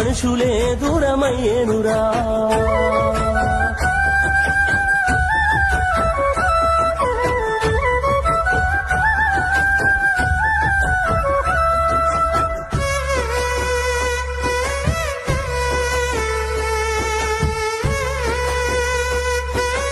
మనుషులే దూరమయ్యేనురా.